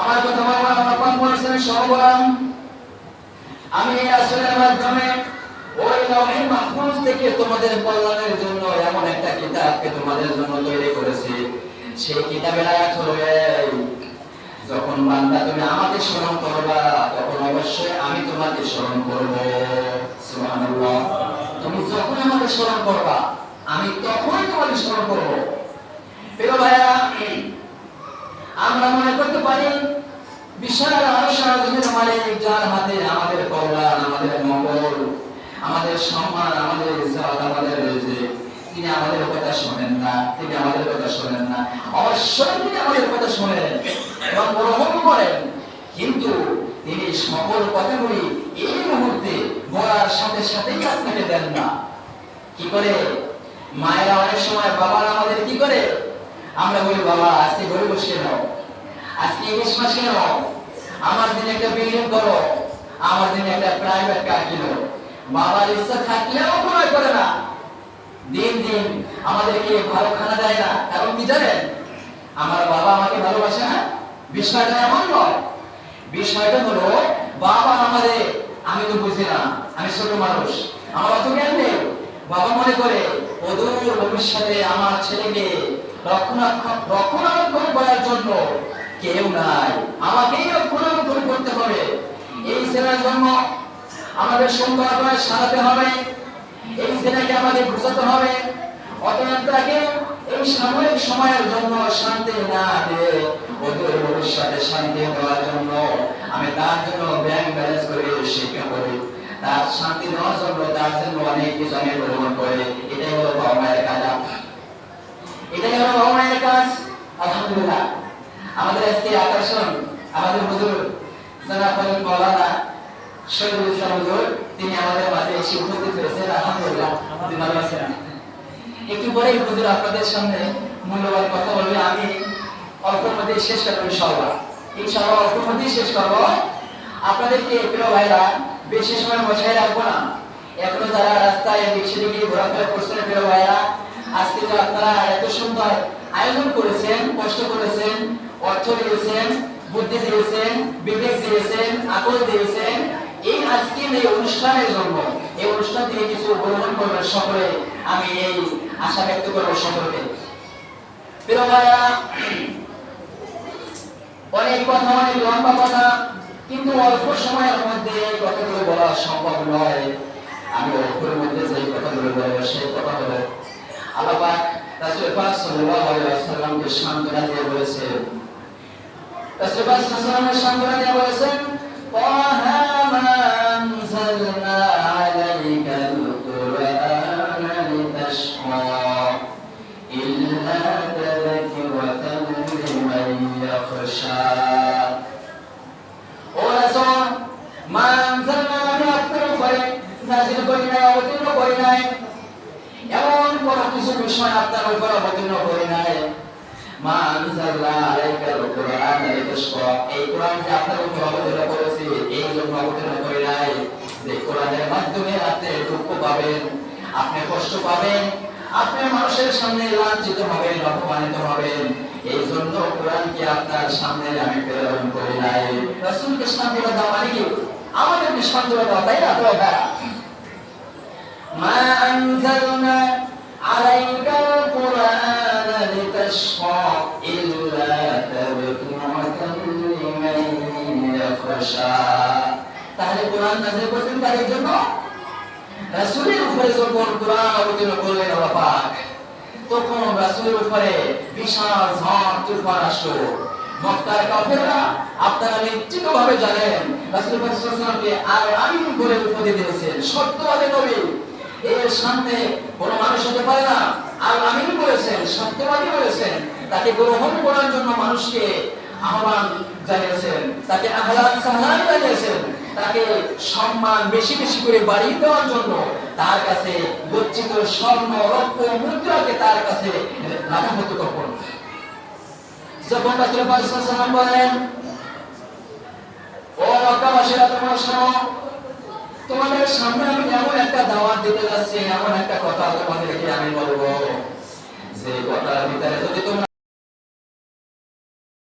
আমার কথা আমার পান সর্বরাম আমি এই আসরের মাধ্যমে ওই লৌহে মাহফুজ থেকে তোমাদের কল্যাণের জন্য এমন একটা কিতাবকে তোমাদের জন্য তৈরি করেছি। সেই কিতাবের আয়াত হলো যখন বান্দা তুমি আমাকে স্মরণ করবা, তখন অবশ্যই আমি তোমাকে স্মরণ করব। সুবহানাল্লাহ। যখন আমাকে স্মরণ করবা, আমি তখনই তোমাকে স্মরণ করব। ভাইরা আমরা মনে করতে পারি, বিশাল আলোচনার মালিক, যার হাতে আমাদের কল্যাণ, আমাদের মঙ্গল, আমাদের সম্মান, আমাদের ইজ্জত, আমাদের যে তিনি আমাদের কথা শোনেন না, তিনি আমাদের কথা শোনেন না। অবশ্যই তিনি আমাদের কথা শোনেন এবং গ্রহণ করেন। কিন্তু তিনি সকল কথাগুলি এই মুহূর্তে বলার সাথে সাথেই আপনাকে দেন না। কি করে? মায়েরা অনেক সময়, বাবারা আমাদের কি করে? আমরা বলি, বাবা, আজকে ঘরে বসে নাও। আজকে ইংলিশ মাস কেন আমার দিনে একটা বিল্ডিং করো। আমার দিনে একটা প্রাইভেট কার কিনো। বাবার ইচ্ছা থাকলেও প্রয়োগ করে না। দিন দিন আমাদেরকে ভালো খানা দেয় না। কারণ কি জানেন? আমার বাবা আমাকে ভালোবাসে না? বিষয়টা এমন নয়। বিষয়টা হলো, বাবা আমাদের আমি তো বুঝি না আমি ছোট মানুষ। আমার অত জ্ঞান নেই। বাবা মনে করে, অদূর ভবিষ্যতে আমার ছেলেকে রক্ষণাবেক্ষণ করার জন্য কেউ নাই। আমাকেই রক্ষণাবেক্ষণ করতে হবে। এই ছেলের জন্য আমাদের সুন্দর করে সাজাতে হবে। এই ছেলেকে আমাদের বুঝাতে হবে। অতএব তাকে এই সাময়িক সময়ের জন্য শান্তি না দিয়ে অদূর ভবিষ্যতে শান্তি দেওয়ার জন্য আমি তার জন্য ব্যাংক ব্যালেন্স শিক্ষা করি। তার শান্তি দেওয়ার জন্য অনেক কিছু আমি গ্রহণ করে। এটাই হলো বাবা মায়ের কাজ। এটাই হলো বাবা মায়ের কাজ। আলহামদুলিল্লাহ। আমাদের আজকে আকর্ষণ, আমাদের হুজুর জনাব মৌলানা শহীদুল ইসলাম হুজুর, তিনি আমাদের মাঝে এসে উপস্থিত হয়েছেন। আলহামদুলিল্লাহ একটু পরেই হুজুর আপনাদের সামনে মূল্যবান কথা বলবে। আমি অল্পের মধ্যে শেষ করব, ইনশাআল্লাহ। ইনশাআল্লাহ অল্পের মধ্যেই শেষ করব। আপনাদেরকে প্রিয় ভাইরা, বেশি সময় বসায় রাখব না। এখনও যারা রাস্তায় এদিক সেদিকে ঘোরাফেরা করছেন প্রিয় ভাইরা, আজকে যে আপনারা এত সুন্দর আয়োজন করেছেন, কষ্ট করেছেন, অর্থ দিয়েছেন, বুদ্ধি দিয়েছেন, বিবেক দিয়েছেন, আকল দিয়েছেন। এই আজকের এই অনুষ্ঠানের জন্য, এই অনুষ্ঠান থেকে কিছু গ্রহণ করবেন সকলে। আমি এই আশা ব্যক্ত করব সকলকে। অনেক কথা অনেক লম্বা কথা। কিন্তু অল্প সময়ের মধ্যে এই কথাগুলো বলা সম্ভব নয়। আমি অল্পের মধ্যে যে কথাগুলো বলব, সেই কথা হলো, আল্লাহ পাক পাক সাল্লাল্লাহু আলাইহি ওয়াসাল্লামকে সান্ত্বনা দিয়ে বলেছে রাসূল পাক সাল্লাল্লাহু আলাইহি ওয়াসাল্লাম দিয়ে বলেছেন তাহা মা আনজালনা আলাইকাল কুরআনা লিতাশকা ইল্লা ও রাসূল মা আনজালনা আমি আপনার উপরে নাযিল করি নাই অবতীর্ণ করি নাই বড় কিছু বিষয় আপনার উপর অবতীর্ণ করে নাই। আমি এই জন্য লাঞ্ছিত হবেন, অপমানিত হবেন। এই জন্য কোরআনকে আপনার সামনে আমি প্রেরণ করি নাই। মানে কি? আমাদের সামনে তাই না? عليك القرآن لتشقى إلا تذكرة لمن يخشى তাহলে কোরআন নাযিল করেছেন তাদের জন্য রাসূলের উপরে যখন কোরআন অবতীর্ণ করলেন আল্লাহ পাক তখন রাসূলের উপরে বিশাল ঝড় তুফান আসলো মক্কার কাফেররা আপনারা নিশ্চিতভাবে জানেন রাসূল পাক সাল্লাল্লাহু আলাইহি ওয়াসাল্লামকে আর আমিন করে উপদে দিয়েছেন সত্যবাদী নবী সামনে কোন মানুষ হতে পারে না। আর আমিন বলেছেন, সত্যবাদী বলেছেন, তাকে গ্রহণ করার জন্য মানুষকে আহ্বান জানিয়েছেন, তাকে আহ্লাদ সাহলান জানিয়েছেন, তাকে সম্মান বেশি বেশি করে বাড়িয়ে দেওয়ার জন্য তার কাছে গচ্ছিত স্বর্ণ, রক্ত, মুদ্রাকে তার কাছে রাখা হতো তখন। যখন রাসূল বলেন, ও মক্কাবাসীরা তোমরা শোনো তোমাদের সামনে আমি এমন একটা দাওয়াত দিতে যাচ্ছি, এমন একটা কথা তোমাদেরকে আমি বলব। সেই কথার ভিতরে যদি তোমরা